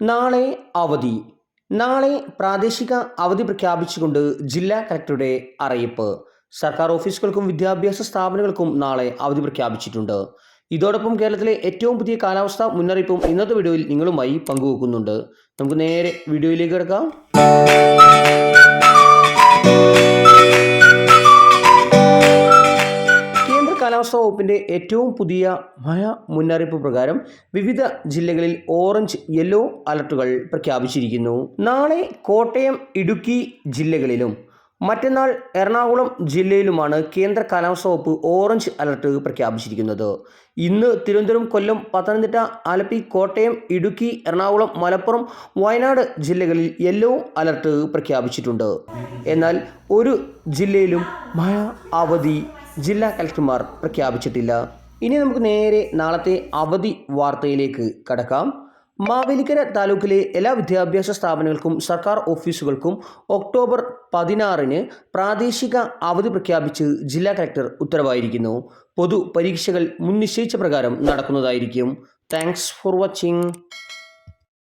നാളെ അവധി. നാളെ പ്രാദേശിക അവധി പ്രഖ്യാപിച്ചുകൊണ്ട് ജില്ലാ കലക്ടറുടെ അറിയിപ്പ്. സർക്കാർ ഓഫീസുകൾക്കും വിദ്യാഭ്യാസ സ്ഥാപനങ്ങൾക്കും നാളെ അവധി പ്രഖ്യാപിച്ചിട്ടുണ്ട്. ഇതോടൊപ്പം കേരളത്തിലെ ഏറ്റവും പുതിയ കാലാവസ്ഥ മുന്നറിയിപ്പും ഇന്നത്തെ വീഡിയോയിൽ നിങ്ങളുമായി പങ്കുവെക്കുന്നുണ്ട്. നമുക്ക് നേരെ വീഡിയോയിലേക്ക് കിടക്കാം. കാലാവസ്ഥാ വകുപ്പിന്റെ ഏറ്റവും പുതിയ മഴ മുന്നറിയിപ്പ് പ്രകാരം വിവിധ ജില്ലകളിൽ ഓറഞ്ച് യെല്ലോ അലർട്ടുകൾ പ്രഖ്യാപിച്ചിരിക്കുന്നു. നാളെ കോട്ടയം ഇടുക്കി ജില്ലകളിലും മറ്റന്നാൾ എറണാകുളം ജില്ലയിലുമാണ് കേന്ദ്ര കാലാവസ്ഥാ വകുപ്പ് ഓറഞ്ച് അലർട്ട് പ്രഖ്യാപിച്ചിരിക്കുന്നത്. ഇന്ന് തിരുവനന്തപുരം കൊല്ലം പത്തനംതിട്ട ആലപ്പി കോട്ടയം ഇടുക്കി എറണാകുളം മലപ്പുറം വയനാട് ജില്ലകളിൽ യെല്ലോ അലർട്ട് പ്രഖ്യാപിച്ചിട്ടുണ്ട്. എന്നാൽ ഒരു ജില്ലയിലും മഴ അവധി ജില്ലാ കലക്ടർമാർ പ്രഖ്യാപിച്ചിട്ടില്ല. ഇനി നമുക്ക് നേരെ നാളത്തെ അവധി വാർത്തയിലേക്ക് കടക്കാം. മാവേലിക്കര താലൂക്കിലെ എല്ലാ വിദ്യാഭ്യാസ സ്ഥാപനങ്ങൾക്കും സർക്കാർ ഓഫീസുകൾക്കും ഒക്ടോബർ പതിനാറിന് പ്രാദേശിക അവധി പ്രഖ്യാപിച്ച് ജില്ലാ കലക്ടർ ഉത്തരവായിരിക്കുന്നു. പൊതു പരീക്ഷകൾ മുൻനിശ്ചയിച്ച പ്രകാരം നടക്കുന്നതായിരിക്കും. Thanks for watching.